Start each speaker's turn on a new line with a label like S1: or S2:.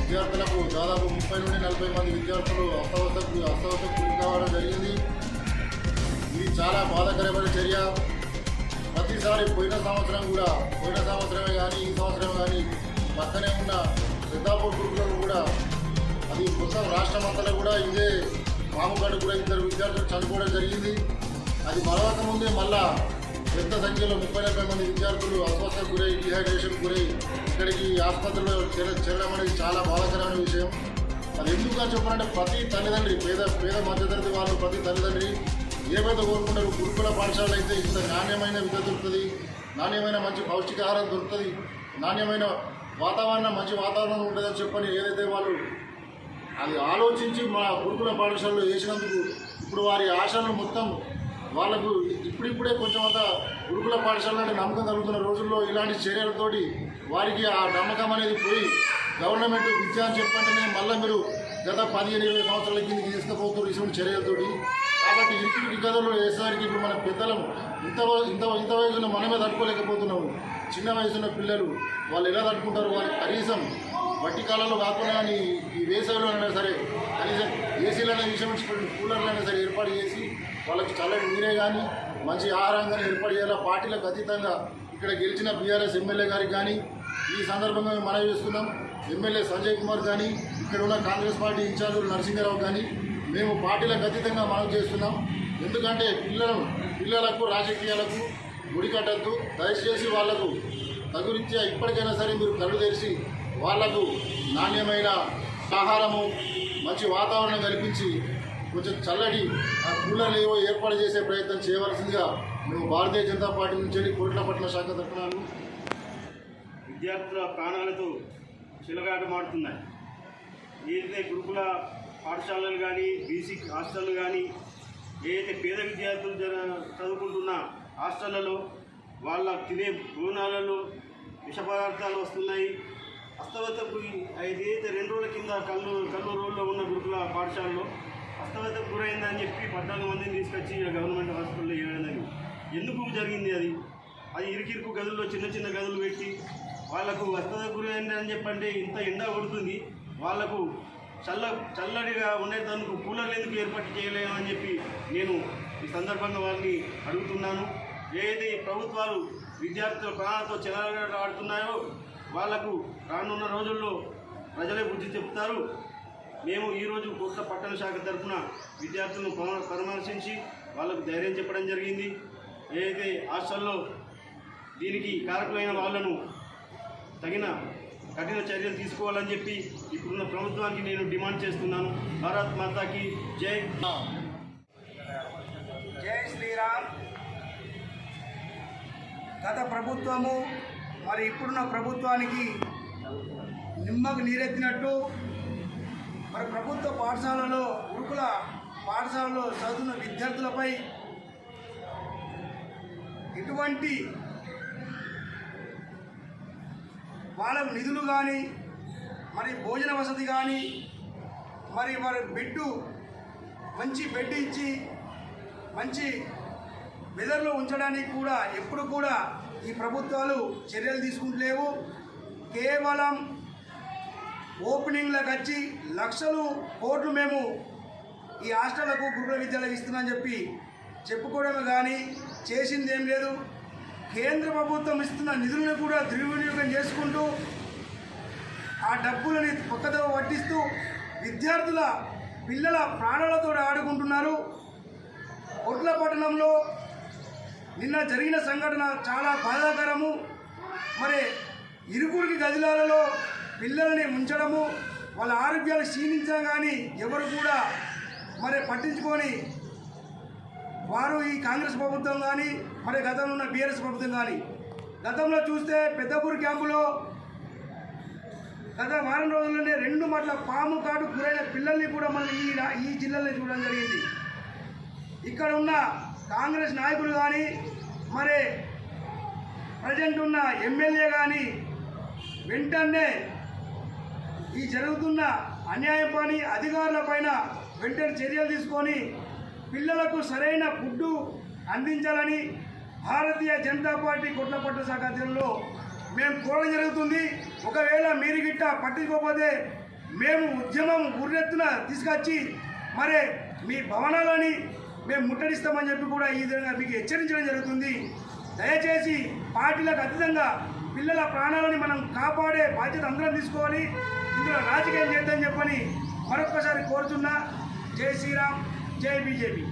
S1: విద్యార్థులకు దాదాపు ముప్పై నుండి నలభై మంది విద్యార్థులు అస్తవస్థకు అస్తవస్థకు గురి కావడం జరిగింది. ఇది చాలా బాధాకరమైన చర్య. ప్రతిసారి పోయిన సంవత్సరం కూడా పోయిన సంవత్సరమే కానీ ఈ సంవత్సరం కానీ పక్కనే ఉన్న పెద్దాపూర్ గురుకులను కూడా అది మొత్తం రాష్ట్రం అంతలో కూడా ఇదే మామూలు కూడా ఇద్దరు విద్యార్థులు చనిపోవడం జరిగింది. అది మరొక ముందే మళ్ళా పెద్ద సంఖ్యలో ముప్పై నలభై మంది విద్యార్థులు అస్వస్థకు గురై డిహైడ్రేషన్ గురై ఇక్కడికి ఆసుపత్రిలో చేర- చేరడం అనేది చాలా బాధాకరమైన విషయం. అది ఎందుకు చెప్పాలంటే ప్రతి తల్లిదండ్రి పేద పేద మధ్యతరగతి వాళ్ళు ప్రతి తల్లిదండ్రి ఏమైతే కోరుకుంటారు? గురుకుల పాఠశాల అయితే ఇంత నాణ్యమైన విద్య దొరుకుతుంది నాణ్యమైన మంచి పౌష్టికాహారం దొరుకుతుంది నాణ్యమైన వాతావరణం మంచి వాతావరణం ఉంటుందని చెప్పని ఏదైతే వాళ్ళు అది ఆలోచించి మా గురుకుల పాఠశాలలో వేసినందుకు ఇప్పుడు వారి ఆశలను మొత్తం వాళ్ళకు ఇప్పుడిప్పుడే కొంచెం అంత గురుకుల పాఠశాల నమ్మకం కలుగుతున్న రోజుల్లో ఇలాంటి చర్యలతోటి వారికి ఆ నమ్మకం అనేది పోయి గవర్నమెంట్ విద్య అని చెప్పంటేనే మళ్ళీ మీరు గత పదిహేను ఇరవై సంవత్సరాల కిందకి తీసుకుపోతున్నారు ఇటువంటి చర్యలతోటి. కాబట్టి ఇంటికి గదులు వేసేసరికి ఇప్పుడు మన పెద్దలం ఇంత ఇంత ఇంత వయసులో మనమే తట్టుకోలేకపోతున్నాము. చిన్న వయసున్న పిల్లలు వాళ్ళు ఎలా తట్టుకుంటారు? వాళ్ళకి కనీసం వట్టి కాలంలో కాకుండా కానీ ఈ వేసవిలో అయినా సరే కనీసం ఏసీలు అనే విషయం కూలర్లు అయినా సరే ఏర్పాటు చేసి వాళ్ళకి చల్లటి నీరే కానీ మంచి ఆహారంగా ఏర్పడేలా ఏర్పాటు పార్టీలకు అతీతంగా ఇక్కడ గెలిచిన బీఆర్ఎస్ ఎమ్మెల్యే గారికి కానీ ఈ సందర్భంగా మేము మనవి చేస్తున్నాం. ఎమ్మెల్యే సంజయ్ కుమార్ కానీ ఇక్కడ ఉన్న కాంగ్రెస్ పార్టీ ఇన్ఛార్జులు నరసింహారావు కానీ మేము పార్టీలకు అతీతంగా మనవి చేస్తున్నాం. ఎందుకంటే పిల్లలు పిల్లలకు రాజకీయాలకు గుడికట్టద్దు దయచేసి వాళ్ళకు తగురిత్యా ఇప్పటికైనా సరే మీరు కళ్ళు తెరిచి వాళ్ళకు నాణ్యమైన ఆహారము మంచి వాతావరణం కల్పించి కొంచెం చల్లటి ఆ కూలర్లు ఏవో ఏర్పాటు చేసే ప్రయత్నం చేయవలసిందిగా మేము భారతీయ జనతా పార్టీ నుంచి కోట్ల కోట్లపట్ల శాఖ తరఫున
S2: విద్యార్థుల ప్రాణాలతో చిలగాటమాడుతున్నాయి ఏదైతే గురుకుల పాఠశాలలు కానీ బీసీ హాస్టళ్ళు కానీ ఏదైతే పేద విద్యార్థులు జర చదువుకుంటున్న హాస్టళ్ళలో వాళ్ళ తినే భోజనాలలో విష పదార్థాలు వస్తున్నాయి. అస్తవతకు ఏదైతే రెండు రోజుల కింద కల్లూరు కల్లు రోజుల్లో ఉన్న గురుకుల పాఠశాలలో అస్తవతకు గురైందని చెప్పి పద్నాలుగు మందిని తీసుకొచ్చి గవర్నమెంట్ హాస్పిటల్లో వేయడం ఎందుకు జరిగింది అది? అది ఇరుకిరుకు గదుల్లో చిన్న చిన్న గదులు పెట్టి వాళ్ళకు వస్తద గురైంది అని చెప్పంటే ఇంత ఎండ కొడుతుంది. వాళ్ళకు చల్ల చల్లడిగా ఉండేందుకు కూలర్లు ఎందుకు ఏర్పాటు చేయలేమని చెప్పి నేను ఈ సందర్భంగా వారిని అడుగుతున్నాను. ఏదైతే ప్రభుత్వాలు విద్యార్థుల ప్రాణాలతో చెలాడుతున్నాయో వాళ్ళకు రానున్న రోజుల్లో ప్రజలే బుద్ధి చెప్తారు. మేము ఈరోజు కొత్త పట్టణ శాఖ తరఫున విద్యార్థులను పరామర్శించి వాళ్ళకు ధైర్యం చెప్పడం జరిగింది. ఏదైతే హాస్టల్లో దీనికి కారకులైన వాళ్ళను తగిన కఠిన చర్యలు తీసుకోవాలని చెప్పి ఇప్పుడున్న ప్రభుత్వానికి నేను డిమాండ్ చేస్తున్నాను. భారత్ మాతాకి జై.
S3: జై శ్రీరామ్. గత ప్రభుత్వము మరి ఇప్పుడున్న ప్రభుత్వానికి నిమ్మకు నీరెత్తినట్టు మరి ప్రభుత్వ పాఠశాలలో గురుకుల పాఠశాలలో చదువుతున్న విద్యార్థులపై ఎటువంటి వాళ్ళకు నిధులు కానీ మరి భోజన వసతి కానీ మరి వారి బెడ్డు మంచి బెడ్ ఇచ్చి మంచి వెదర్లో ఉంచడానికి కూడా ఎప్పుడు కూడా ఈ ప్రభుత్వాలు చర్యలు తీసుకుంటలేవు. కేవలం ఓపెనింగ్లకు వచ్చి లక్షలు కోట్లు మేము ఈ హాస్టళ్ళకు గురుకుల విద్యాలయం ఇస్తున్నామని చెప్పి చెప్పుకోవడమే కానీ చేసింది ఏం లేదు. కేంద్ర ప్రభుత్వం ఇస్తున్న నిధులను కూడా దుర్వినియోగం చేసుకుంటూ ఆ డబ్బులని పక్కదో పట్టిస్తూ విద్యార్థుల పిల్లల ప్రాణాలతో ఆడుకుంటున్నారు. ఒట్ల పట్టణంలో నిన్న జరిగిన సంఘటన చాలా బాధాకరము. మరి ఇరుకురికి గదిలాలలో పిల్లల్ని ఉంచడము వాళ్ళ ఆరోగ్యాలు క్షీణించడం కానీ ఎవరు కూడా మరి పట్టించుకొని వారు ఈ కాంగ్రెస్ ప్రభుత్వం కానీ మరి గతంలో ఉన్న బీఆర్ఎస్ ప్రభుత్వం కానీ. గతంలో చూస్తే పెద్దపూర్ క్యాంపులో గత వారం రోజుల్లోనే రెండు మట్ల పాము కాటు గురైన పిల్లల్ని కూడా మనం ఈ ఈ జిల్లాలో చూడడం జరిగింది. ఇక్కడ ఉన్న కాంగ్రెస్ నాయకులు కానీ మరి ప్రజెంట్ ఉన్న ఎమ్మెల్యే కానీ వెంటనే ఈ జరుగుతున్న అన్యాయం పని అధికారుల పైన వెంటనే చర్యలు తీసుకొని పిల్లలకు సరైన ఫుడ్డు అందించాలని భారతీయ జనతా పార్టీ కొట్లపట్ట శాఖ అధ్యయంలో మేము కోరడం జరుగుతుంది. ఒకవేళ మీరు గిట్ట పట్టించుకోకపోతే మేము ఉద్యమం ఉర్రెత్తున తీసుకొచ్చి మరి మీ భవనాలని మేము ముట్టడిస్తామని చెప్పి కూడా ఈ విధంగా మీకు హెచ్చరించడం జరుగుతుంది. దయచేసి పార్టీలకు అతీతంగా పిల్లల ప్రాణాలని మనం కాపాడే బాధ్యత అందరం తీసుకోవాలి. ఇందులో రాజకీయం చేద్దని చెప్పని మరొక్కసారి కోరుతున్నా. జై శ్రీరామ్ జై బీజేపీ.